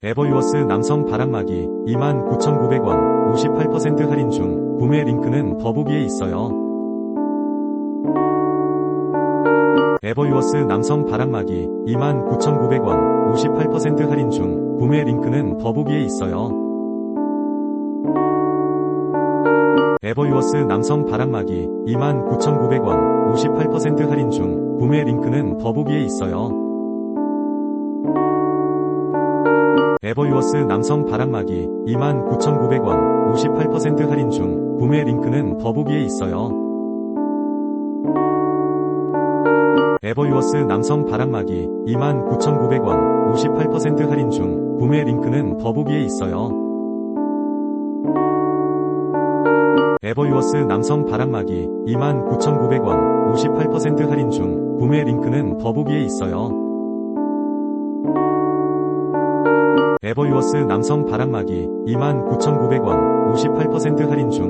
에버유어스 남성 바람막이 29,900원 58% 할인 중 구매 링크는 더보기에 있어요. 에버유어스 남성 바람막이 29,900원 58% 할인 중 구매 링크는 더보기에 있어요. 에버유어스 남성 바람막이 29,900원 58% 할인 중 구매 링크는 더보기에 있어요. 에버유어스 남성 바람막이 29,900원 58% 할인 중 구매 링크는 더보기에 있어요. 에버유어스 남성 바람막이 29,900원 58% 할인 중 구매 링크는 더보기에 있어요. 에버유어스 남성 바람막이 29,900원 58% 할인 중 구매 링크는 더보기에 있어요. 에버유어스 남성 바람막이 29,900원 58% 할인 중